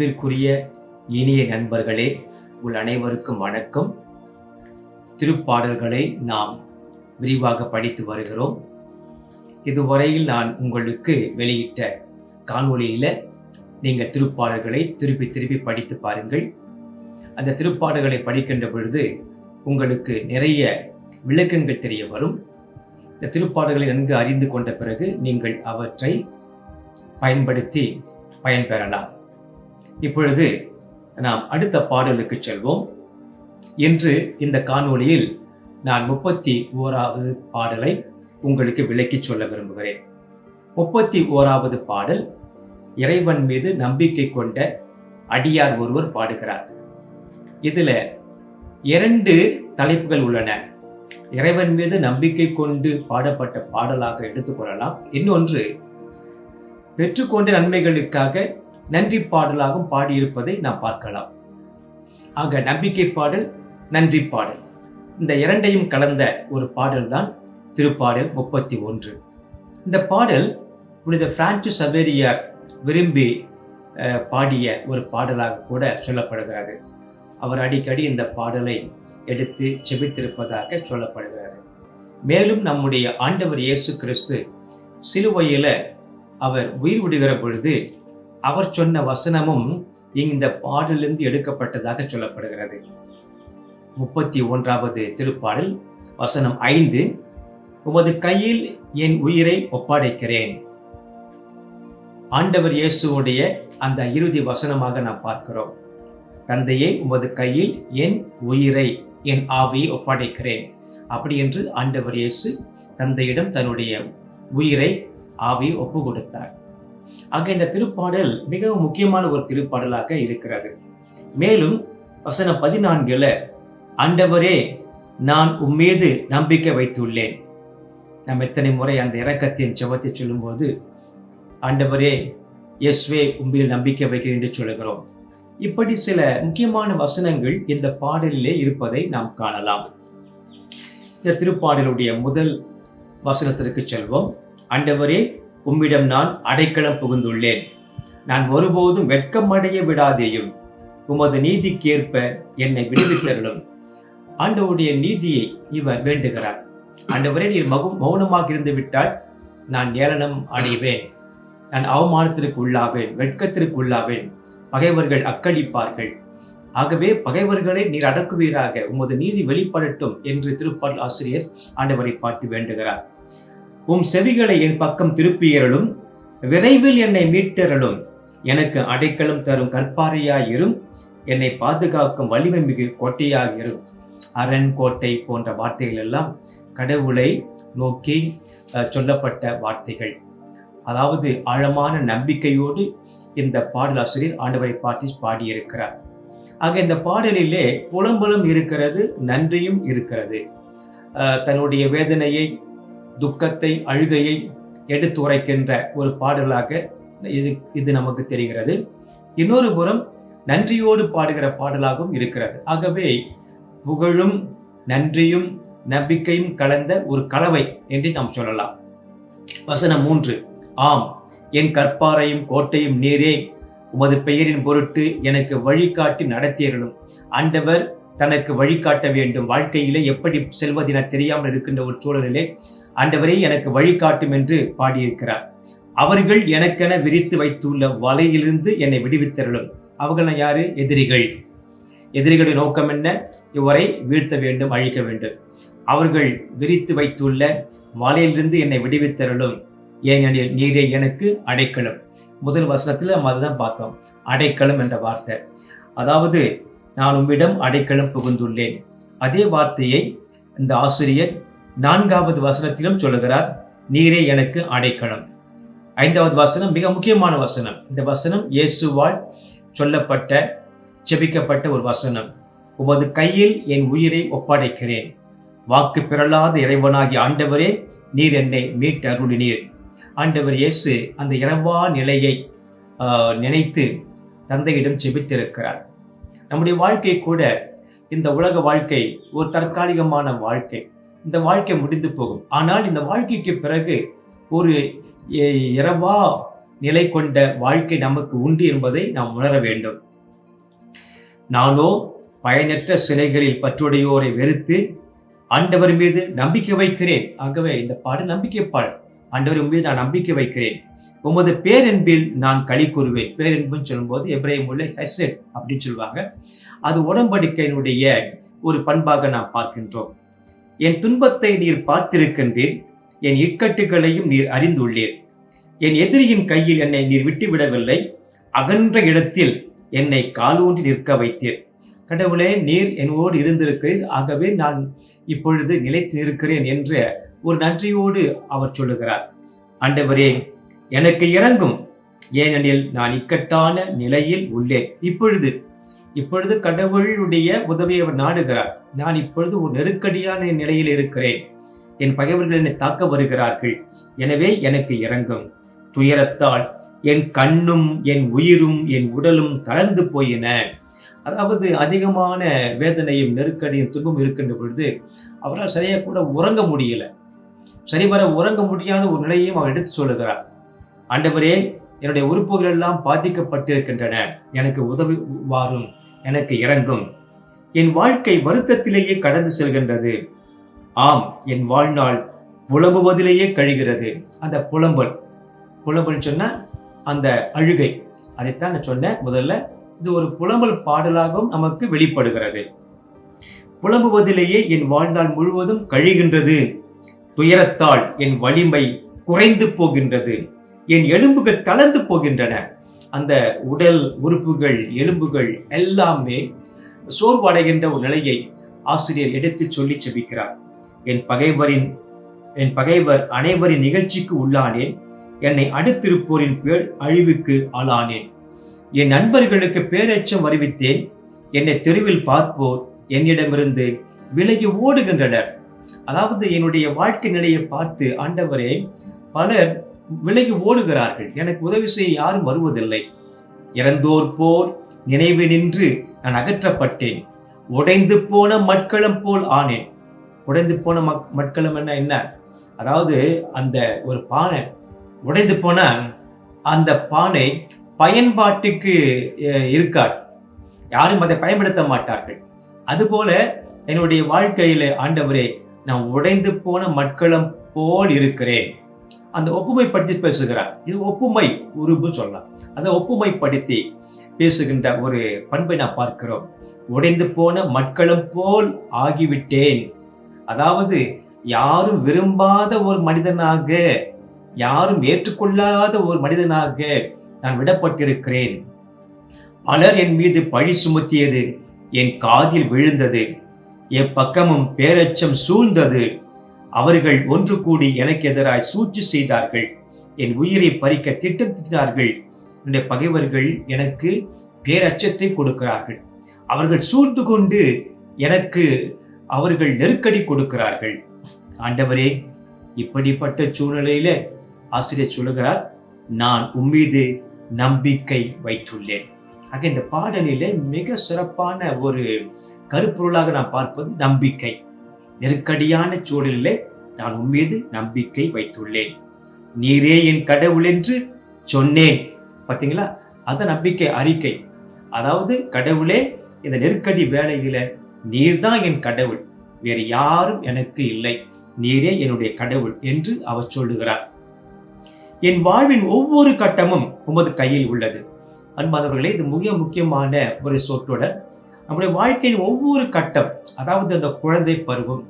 அன்பிற்குரிய இனிய நண்பர்களே உள் அனைவருக்கும் வணக்கம். திருப்பாடல்களை நாம் விரிவாக படித்து வருகிறோம். இதுவரையில் நான் உங்களுக்கு வெளியிட்ட காணொலியில் நீங்கள் திருப்பாடல்களை திருப்பி திருப்பி படித்து பாருங்கள். அந்த திருப்பாடல்களை படிக்கின்ற பொழுது உங்களுக்கு நிறைய விளக்கங்கள் தெரிய வரும். இந்த திருப்பாடல்களை நன்கு அறிந்து கொண்ட பிறகு நீங்கள் அவற்றை பயன்படுத்தி பயன்பெறலாம். இப்பொழுது நாம் அடுத்த பாடலுக்கு செல்வோம். இன்று இந்த காணொளியில் நான் முப்பத்தி ஓராவது பாடலை உங்களுக்கு விளக்கி சொல்ல விரும்புகிறேன். முப்பத்தி ஓராவது பாடல் இறைவன் மீது நம்பிக்கை கொண்ட அடியார் ஒருவர் பாடுகிறார். இதில் இரண்டு தலைப்புகள் உள்ளன. இறைவன் மீது நம்பிக்கை கொண்டு பாடப்பட்ட பாடலாக எடுத்துக்கொள்ளலாம் இன்னொன்று பெற்றுக்கொண்ட நன்மைகளுக்காக நன்றி பாடலாகவும் பாடியிருப்பதை நாம் பார்க்கலாம். ஆக நம்பிக்கை பாடல் நன்றி பாடல். இந்த இரண்டையும் கலந்த ஒரு பாடல்தான் திருப்பாடல் முப்பத்தி ஒன்று. இந்த பாடல் புனித பிரான்சிஸ் சவேரியார் விரும்பி பாடிய ஒரு பாடலாக கூட சொல்லப்படுகிறது. அவர் அடிக்கடி இந்த பாடலை எடுத்து செபித்திருப்பதாக சொல்லப்படுகிறது. மேலும் நம்முடைய ஆண்டவர் இயேசு கிறிஸ்து சிலுவையில் அவர் உயிர் விடுகிற பொழுது அவர் சொன்ன வசனமும் இந்த பாடலிருந்து எடுக்கப்பட்டதாக சொல்லப்படுகிறது. முப்பத்தி ஒன்றாவது திருப்பாடல் வசனம் ஐந்து உமது கையில் என் உயிரை ஒப்படைக்கிறேன். ஆண்டவர் இயேசுவுடைய அந்த இறுதி வசனமாக நாம் பார்க்கிறோம். தந்தையே உமது கையில் என் உயிரை என் ஆவியை ஒப்படைக்கிறேன். அப்படி என்று ஆண்டவர் இயேசு தந்தையிடம் தன்னுடைய உயிரை ஆவியை ஒப்பு கொடுத்தார் ஆக இந்த திருப்பாடல் மிகவும் முக்கியமான ஒரு திருப்பாடலாக இருக்கிறது. மேலும் வசனம் பதினான்குல ஆண்டவரே நான் உம்மீது நம்பிக்கை வைத்துள்ளேன். நாம் எத்தனை முறை அந்த இறக்கத்தின் ஜெபத்தை சொல்லும்போது ஆண்டவரே எஸ்வே உண்மையில் நம்பிக்கை வைக்கிறேன் என்று சொல்லுகிறோம். இப்படி சில முக்கியமான வசனங்கள் இந்த பாடலிலே இருப்பதை நாம் காணலாம். இந்த திருப்பாடலுடைய முதல் வசனத்திற்கு செல்வோம். ஆண்டவரே உம்மிடம் நான் அடைக்கலம் புகுந்துள்ளேன். நான் ஒருபோதும் வெட்கமடைய விடாதேயும் உமது நீதிக்கேற்ப என்னை விடுவித்தருளும். ஆண்டவருடைய நீதியை இவர் வேண்டுகிறார். ஆண்டவரே நீர் மகு மௌனமாக இருந்து விட்டால் நான் ஏளனம் அடைவேன். நான் அவமானத்திற்கு உள்ளாவேன் வெட்கத்திற்கு உள்ளாவேன். பகைவர்கள் அக்களிப்பார்கள் ஆகவே பகைவர்களை நீர் அடக்குவீராக. உமது நீதி வெளிப்படட்டும் என்று திருப்பால் ஆசிரியர் ஆண்டவரை பார்த்து வேண்டுகிறார். உம் செவிகளை என் பக்கம் திருப்பியறலும் விரைவில் என்னை மீட்டறலும் எனக்கு அடைக்கலம் தரும் கற்பாறையாயிரும் என்னை பாதுகாக்கும் வலிமை மிகு கோட்டையாகிரும் அரண் கோட்டை போன்ற வார்த்தைகள் எல்லாம் கடவுளை நோக்கி சொல்லப்பட்ட வார்த்தைகள். அதாவது ஆழமான நம்பிக்கையோடு இந்த பாடலாசிரியர் ஆண்டவரை பார்த்து பாடியிருக்கிறார். ஆக இந்த பாடலிலே புலம்பலும் இருக்கிறது நன்றியும் இருக்கிறது. தன்னுடைய வேதனையை துக்கத்தை அழுகையை எடுத்துரைக்கின்ற ஒரு பாடலாக இது இது நமக்கு தெரிகிறது. இன்னொரு புறம் நன்றியோடு பாடுகிற பாடலாகவும் இருக்கிறது. ஆகவே புகழும் நன்றியும் நம்பிக்கையும் கலந்த ஒரு கலவை என்று நாம் சொல்லலாம். வசனம் மூன்று ஆம் என் கற்பாரையும் கோட்டையும் நீரே உமது பெயரின் பொருட்டு எனக்கு வழிகாட்டி நடத்தியர்களும் ஆண்டவர் தனக்கு வழிகாட்ட வேண்டும். வாழ்க்கையிலே எப்படி செல்வதென தெரியாமல் இருக்கின்ற ஒரு சூழலிலே ஆண்டவரே எனக்கு வழிகாட்டும் என்று பாடியிருக்கிறார். அவர்கள் எனக்கென விரித்து வைத்துள்ள வலையிலிருந்து என்னை விடுவித்தருளும். அவர்கள் யாரு? எதிரிகள். எதிரிகளின் நோக்கம் என்ன? இவரை வீழ்த்த வேண்டும் அழிக்க வேண்டும். அவர்கள் விரித்து வைத்துள்ள வலையிலிருந்து என்னை விடுவித்தருளும். ஏனெனில் நீரே எனக்கு அடைக்கலம். முதல் வசனத்தில் நம்ம அதுதான் பார்த்தோம். அடைக்கலம் என்ற வார்த்தை. அதாவது நான் உம்மிடம் அடைக்கலம் புகுந்துள்ளேன். அதே வார்த்தையை இந்த ஆசிரியர் நான்காவது வசனத்திலும் சொல்லுகிறார் நீரே எனக்கு அடைக்கலம். ஐந்தாவது வசனம் மிக முக்கியமான வசனம். இந்த வசனம் இயேசுவால் சொல்லப்பட்ட செபிக்கப்பட்ட ஒரு வசனம். உமது கையில் என் உயிரை ஒப்படைக்கிறேன். வாக்கு பிறளாத இறைவனாகிய ஆண்டவரே நீர் என்னை மீட்டருளினீர் ஆண்டவர் இயேசு அந்த இரவா நிலையை நினைத்து தந்தையிடம் செபித்திருக்கிறார் நம்முடைய வாழ்க்கை கூட இந்த உலக வாழ்க்கை ஒரு தற்காலிகமான வாழ்க்கை. இந்த வாழ்க்கை முடிந்து போகும். ஆனால் இந்த வாழ்க்கைக்கு பிறகு ஒரு இரவா நிலை கொண்ட வாழ்க்கை நமக்கு உண்டு என்பதை நாம் உணர வேண்டும். நானோ பயனற்ற சிலைகளில் பற்றுடையோரை வெறுத்து ஆண்டவர் மீது நம்பிக்கை வைக்கிறேன். ஆகவே இந்த பாடல் நம்பிக்கை பாடல். ஆண்டவர் மீது நான் நம்பிக்கை வைக்கிறேன். உமது பேரன்பில் நான் களி கூறுவேன். பேரன்புன்னு சொல்லும்போது எப்ரஹிம் உள்ள ஹெசட் அப்படின்னு சொல்லுவாங்க. அது உடம்படிக்கையினுடைய ஒரு பண்பாக நாம் பார்க்கின்றோம். என் துன்பத்தை நீர் பார்த்திருக்கின்றீர் என் இக்கட்டுகளையும் நீர் அறிந்துள்ளீர். என் எதிரியின் கையில் என்னை நீர் விட்டுவிடவில்லை அகன்ற இடத்தில் என்னை காலூன்றி நிற்க வைத்தீர். கடவுளே நீர் என்னோடு இருந்திருக்கிறீர் ஆகவே நான் இப்பொழுது நிலைத்து இருக்கிறேன் என்ற ஒரு நன்றியோடு அவர் சொல்லுகிறார். ஆண்டவரே எனக்கு இறங்கும் ஏனெனில் நான் இக்கட்டான நிலையில் உள்ளேன். இப்பொழுது இப்பொழுது கடவுளுடைய உதவியை அவர் நாடுகிறார். நான் இப்பொழுது ஒரு நெருக்கடியான நிலையில் இருக்கிறேன். என் பகைவர்கள் என்னை தாக்க வருகிறார்கள். எனவே எனக்கு இறங்கும் துயரத்தால் என் கண்ணும் என் உயிரும் என் உடலும் தளர்ந்து போயின. அதாவது அதிகமான வேதனையும் நெருக்கடியும் துன்பம் இருக்கின்ற பொழுது அவரால் சரியாக கூட உறங்க முடியல. சரிவர உறங்க முடியாத ஒரு நிலையையும் அவர் எடுத்து சொல்லுகிறார். ஆண்டவரே என்னுடைய உறுப்புகள் எல்லாம் பாதிக்கப்பட்டிருக்கின்றன. எனக்கு உதவி வாரும் எனக்கு இறங்கும். என் வாழ்க்கை வருத்தத்திலேயே கடந்து செல்கின்றது. ஆம் என் வாழ்நாள் புலம்புவதிலேயே கழிகிறது. அந்த புலம்பல் புலம்பல் சொன்னால் அந்த அழுகை. அதைத்தான் நான் சொன்னேன் முதல்ல. இது ஒரு புலம்பல் பாடலாகவும் நமக்கு வெளிப்படுகிறது. புலம்புவதிலேயே என் வாழ்நாள் முழுவதும் கழிகின்றது. துயரத்தால் என் வலிமை குறைந்து போகின்றது. என் எலும்புகள் தளர்ந்து போகின்றன. அந்த உடல் உறுப்புகள் எலும்புகள் எல்லாமே சோர்வடைகின்ற ஒரு நிலையை ஆசிரியர் எடுத்து சொல்லி செபிக்கிறார். என் பகைவரின் என் பகைவர் அனைவரின் நிகழ்ச்சிக்கு உள்ளானேன். என்னை அடுத்திருப்போரின் பேர் அழிவுக்கு ஆளானேன். என் நண்பர்களுக்கு பேரச்சம் அறிவித்தேன். என்னை தெருவில் பார்ப்போர் என்னிடமிருந்து விலகி ஓடுகின்றனர். அதாவது என்னுடைய வாழ்க்கை நிலையை பார்த்து ஆண்டவரே பலர் விலகி ஓடுகிறார்கள். எனக்கு உதவி செய்ய யாரும் வருவதில்லை. இறந்தோர் போர் நினைவு நின்று நான் அகற்றப்பட்டேன். உடைந்து போன மட்களம் போல் ஆனேன். உடைந்து போன மக் மட்களம் என்ன என்ன? அதாவது அந்த ஒரு பானை. உடைந்து போன அந்த பானை பயன்பாட்டுக்கு இருக்காது. யாரும் அதை பயன்படுத்த மாட்டார்கள். அதுபோல என்னுடைய வாழ்க்கையில் ஆண்டவரே நான் உடைந்து போன மட்களம் போல் இருக்கிறேன். அந்த ஒப்புமைப்படுத்தி பேசுகிறார். இது ஒப்புமை உருபு சொல்லலாம். அந்த ஒப்புமைப்படுத்தி பேசுகின்ற ஒரு பண்பை நான் பார்க்கிறோம். உடைந்து போன மட்களும் போல் ஆகிவிட்டேன். அதாவது யாரும் விரும்பாத ஒரு மனிதனாக யாரும் ஏற்றுக்கொள்ளாத ஒரு மனிதனாக நான் விடப்பட்டிருக்கிறேன். பலர் என் மீது பழி சுமத்தியது என் காதில் விழுந்தது என் பக்கமும் பேரச்சம் சூழ்ந்தது. அவர்கள் ஒன்று கூடி எனக்கு எதிராய் சூழ்ச்சி செய்தார்கள். என் உயிரை பறிக்க திட்டம் திட்டார்கள். என்னுடைய பகைவர்கள் எனக்கு பேரச்சத்தை கொடுக்கிறார்கள். அவர்கள் சூழ்ந்து கொண்டு எனக்கு அவர்கள் நெருக்கடி கொடுக்கிறார்கள். ஆண்டவரே இப்படிப்பட்ட சூழ்நிலையில ஆசிரியர் சொல்லுகிறார் நான் உம்மீது நம்பிக்கை வைத்துள்ளேன். ஆக இந்த பாடலில் மிக சிறப்பான ஒரு கருப்பொருளாக நான் பார்ப்பது நம்பிக்கை. நெருக்கடியான சூழலிலே நான் உம்மீது நம்பிக்கை வைத்துள்ளேன். நீரே என் கடவுள் என்று சொன்னேன். பார்த்தீங்களா அத நம்பிக்கை அறிக்கை. அதாவது கடவுளே இந்த நெருக்கடி வேலையில நீர்தான் என் கடவுள். வேறு யாரும் எனக்கு இல்லை. நீரே என்னுடைய கடவுள் என்று அவர் சொல்லுகிறார். என் வாழ்வின் ஒவ்வொரு கட்டமும் உமது கையில் உள்ளது. அன்பாதவர்களே இது மிக முக்கியமான ஒரு சொற்றொடர். நம்முடைய வாழ்க்கையின் ஒவ்வொரு கட்டம் அதாவது அந்த குழந்தை பருவம்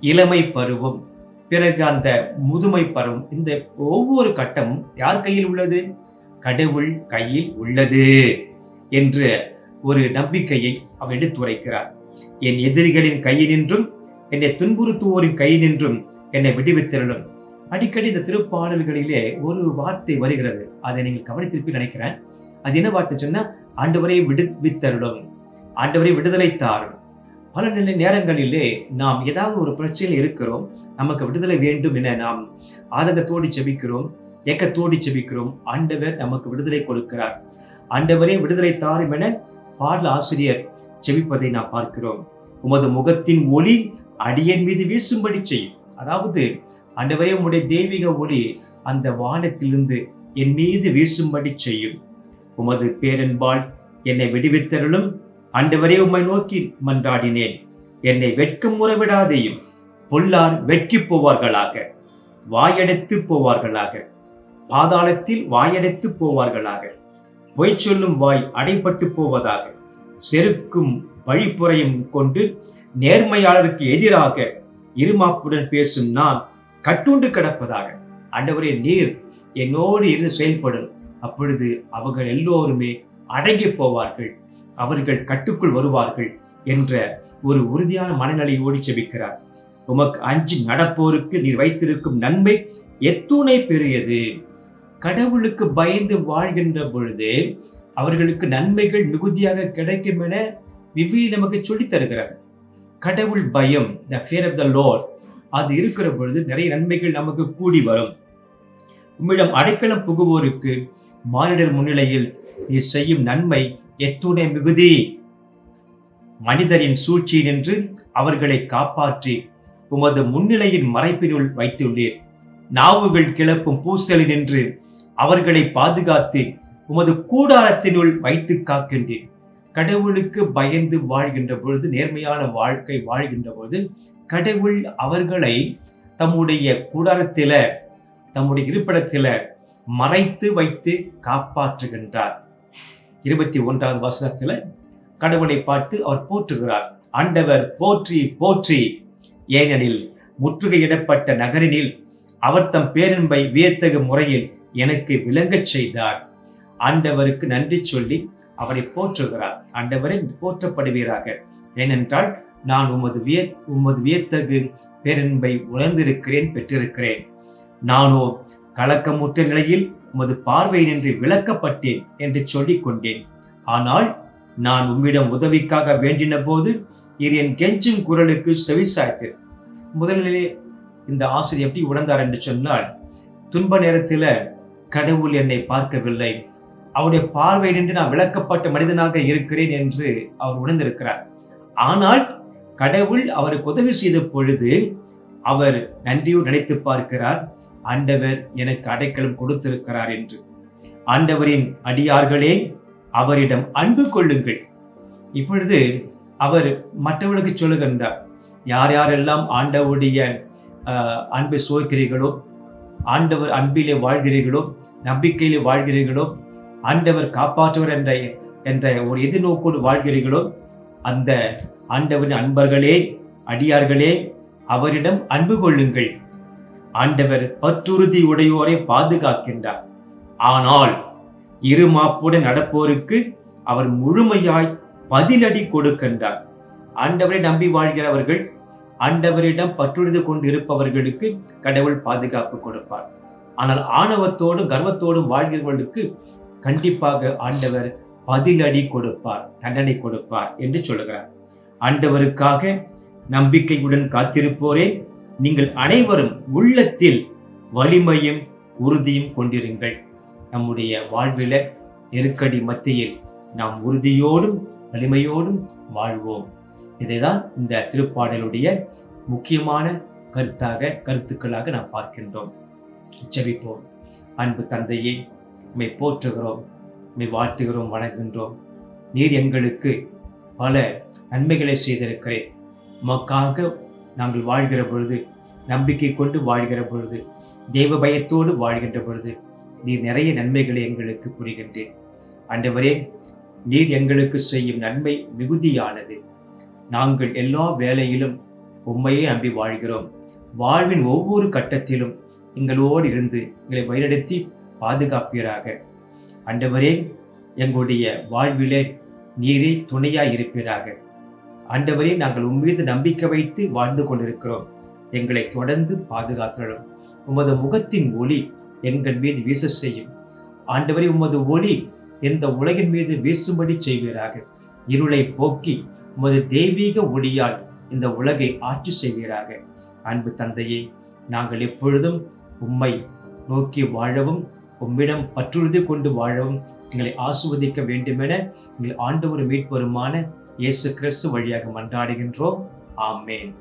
இளமை பருவம் பிறகு அந்த முதுமை பருவம் இந்த ஒவ்வொரு கட்டமும் யார் கையில் உள்ளது? கடவுள் கையில் உள்ளது என்று ஒரு நம்பிக்கையை அவர் எடுத்துரைக்கிறார் என் எதிரிகளின் கையினின்றும் என்னை துன்புறுத்துவோரின் கையினின்றும் என்னை விடுவித்திரளும். அடிக்கடி இந்த திருப்பாடல்களிலே ஒரு வார்த்தை வருகிறது. அதை நீங்கள் கவனித்திருப்பி நினைக்கிறேன். அது என்ன வார்த்தை ஆண்டு ஆண்டவரை விடுவித்தருளும். ஆண்டவரை விடுதலை தாரும். பல நிலை நேரங்களிலே நாம் ஏதாவது ஒரு பிரச்சனையில் இருக்கிறோம் நமக்கு விடுதலை வேண்டும் என நாம் ஆதங்கத்தோடு செபிக்கிறோம் ஏக்கத்தோடு செபிக்கிறோம் ஆண்டவர் நமக்கு விடுதலை கொடுக்கிறார். ஆண்டவரே விடுதலை தாரும் என பாடல் ஆசிரியர் செபிப்பதை நாம் பார்க்கிறோம். உமது முகத்தின் ஒளி அடியன் மீது வீசும்படி செய்யும். அதாவது ஆண்டவரே உம்முடைய தெய்வீக ஒளி அந்த வானத்திலிருந்து என் மீது வீசும்படி செய்யும். உமது பேரன்பால் என்னை விடுவித்தருளும். ஆண்டவரே உம்மை நோக்கி மன்றாடினேன். என்னை வெட்கம் முறவிடாதேயும் பொல்லார் வெட்கி போவார்களாக வாயடைத்து போவார்களாக பாதாளத்தில் வாயடைத்து போவார்களாக பொய் சொல்லும் வாய் அடைபட்டு போவதாக செருக்கும் வழிப்புறையும் கொண்டு நேர்மையாளருக்கு எதிராக இருமாப்புடன் பேசும் நான் கட்டுண்டு கிடப்பதாக. ஆண்டவரே நீர் என்னோடு இருந்து செயல்படும். அப்பொழுது அவர்கள் எல்லோருமே அடங்கி போவார்கள். அவர்கள் கட்டுக்குள் வருவார்கள் என்ற ஒரு உறுதியான மனநிலையோடு செபிக்கிறார். உமக்கு அஞ்சு நடப்போருக்கு நீர் வைத்திருக்கும் நன்மை எத்துணை பெரியது? கடவுளுக்கு பயந்து வாழ்கின்ற பொழுது அவர்களுக்கு நன்மைகள் மிகுதியாக கிடைக்கும் என விவிலி நமக்கு சொல்லித் தருகிறார். கடவுள் பயம் the fear of the Lord அது இருக்கிற பொழுது நிறைய நன்மைகள் நமக்கு கூடி வரும். உம்மிடம் அடைக்கலம் புகுவோருக்கு மானிடர் முன்னிலையில் நீ செய்யும் நன்மை எத்துணை மிகுதி. மனிதரின் சூழ்ச்சி நின்று அவர்களை காப்பாற்றி உமது முன்னிலையின் மறைப்பினுள் வைத்துள்ளீர். நாவுகள் கிளப்பும் பூசலில் நின்று அவர்களை பாதுகாத்து உமது கூடாரத்தினுள் வைத்து காக்கின்றேன் கடவுளுக்கு பயந்து வாழ்கின்ற பொழுது நேர்மையான வாழ்க்கை வாழ்கின்ற பொழுது கடவுள் அவர்களை தம்முடைய கூடாரத்தில தம்முடைய இருப்பிடத்தில மறைத்து வைத்து காப்பாற்றுகின்றார். இருபத்தி ஒன்றாவது வசனத்தில் கடவுளை பார்த்து அவர் போற்றுகிறார். ஆண்டவர் போற்றி போற்றி. ஏனெனில் முற்றுகையிடப்பட்ட நகரினில் அவர் தம் பேரன்பை வியத்தகு முறையில் எனக்கு விளங்கச் செய்தார். ஆண்டவருக்கு நன்றி சொல்லி அவரை போற்றுகிறார். ஆண்டவரை போற்றப்படுவீராக. ஏனென்றால் நான் உமது விய உமது வியத்தகு பேரன்பை உணர்ந்திருக்கிறேன் பெற்றிருக்கிறேன். நானோ கலக்கமுற்ற நிலையில் உமது பார்வை விளக்கப்பட்டேன் என்று சொல்லிக் கொண்டேன் ஆனால் நான் உம்மிடம் உதவிக்காக வேண்டின போது இரு என் கெஞ்சும் குரலுக்கு செவிசாய்த்து முதலிலே இந்த ஆசிரியர் எப்படி உணர்ந்தார் என்று சொன்னால் துன்ப நேரத்தில் கடவுள் என்னை பார்க்கவில்லை. அவருடைய பார்வை நின்று நான் விளக்கப்பட்ட மனிதனாக இருக்கிறேன் என்று அவர் உணர்ந்திருக்கிறார். ஆனால் கடவுள் அவருக்கு உதவி செய்த பொழுது அவர் நன்றியோடு நினைத்து பார்க்கிறார். ஆண்டவர் எனக்கு அடைக்கலம் கொடுத்திருக்கிறார் என்று. ஆண்டவரின் அடியார்களே அவரிடம் அன்பு கொள்ளுங்கள். இப்பொழுது அவர் மற்றவர்களுக்கு சொல்லுகின்றார் யார் யாரெல்லாம் ஆண்டவருடைய அன்பை சோக்கிறீர்களோ ஆண்டவர் அன்பிலே வாழ்கிறீர்களோ நம்பிக்கையிலே வாழ்கிறீர்களோ ஆண்டவர் காப்பாற்றுவர் என்ற என்ற ஒரு எதிர்நோக்கோடு வாழ்கிறீர்களோ அந்த ஆண்டவரின் அன்பர்களே அடியார்களே அவரிடம் அன்பு கொள்ளுங்கள். ஆண்டவர் பற்றுறுதி உடையோரை பாதுகாக்கின்றார். ஆனால் இருமாப்புடன் நடப்போருக்கு அவர் முழுமையாய் பதிலடி கொடுக்கின்றார். ஆண்டவரை நம்பி வாழ்கிறவர்கள் ஆண்டவரிடம் பற்றுறுதி கொண்டு இருப்பவர்களுக்கு கடவுள் பாதுகாப்பு கொடுப்பார். ஆனால் ஆணவத்தோடும் கர்வத்தோடும் வாழ்கிறவர்களுக்கு கண்டிப்பாக ஆண்டவர் பதிலடி கொடுப்பார் தண்டனை கொடுப்பார் என்று சொல்லுகிறார். ஆண்டவருக்காக நம்பிக்கையுடன் காத்திருப்போரே நீங்கள் அனைவரும் உள்ளத்தில் வலிமையும் உறுதியும் கொண்டிருங்கள். நம்முடைய வாழ்வில நெருக்கடி மத்தியில் நாம் உறுதியோடும் வலிமையோடும் வாழ்வோம். இதைதான் இந்த திருப்பாடலுடைய முக்கியமான கருத்தாக கருத்துக்களாக நாம் பார்க்கின்றோம். ஜெபிப்போம். அன்பு தந்தையை உம்மை போற்றுகிறோம் உம்மை வாழ்த்துகிறோம் வணங்குகின்றோம். நீர் எங்களுக்கு பல நன்மைகளை செய்திருக்கிறேன் உமக்காக நாங்கள் வாழ்கிற பொழுது நம்பிக்கை கொண்டு வாழ்கிற பொழுது தெய்வ பயத்தோடு வாழ்கின்ற பொழுது நீர் நிறைய நன்மைகளை எங்களுக்கு புரிகின்றேன் ஆண்டவரே நீர் எங்களுக்கு செய்யும் நன்மை மிகுதியானது. நாங்கள் எல்லா வேலையிலும் உண்மையை நம்பி வாழ்கிறோம். வாழ்வின் ஒவ்வொரு கட்டத்திலும் எங்களோடு இருந்து எங்களை வழிநடத்தி பாதுகாப்பீராக. ஆண்டவரே எங்களுடைய வாழ்விலே நீரே துணையாக இருப்பீராக. ஆண்டவரே நாங்கள் உம்மீது நம்பிக்கை வைத்து வாழ்ந்து கொண்டிருக்கிறோம். எங்களை தொடர்ந்து பாதுகாத்தலும் உமது முகத்தின் ஒளி எங்கள் மீது வீச செய்யும். ஆண்டவரே உமது ஒளி இந்த உலகின் மீது வீசும்படி செய்வீராக. இருளை போக்கி உமது தெய்வீக ஒளியால் இந்த உலகை ஆட்சி செய்வீராக. அன்பு தந்தையே நாங்கள் எப்பொழுதும் உம்மை நோக்கி வாழவும் உம்மிடம் பற்றுறுதி கொண்டு வாழவும் எங்களை ஆசுவதிக்க வேண்டுமென எங்கள் ஆண்டவர் மீட்பருமான இயேசு கிறிஸ்து வழியாக மன்றாடுகின்றோம். ஆமேன்.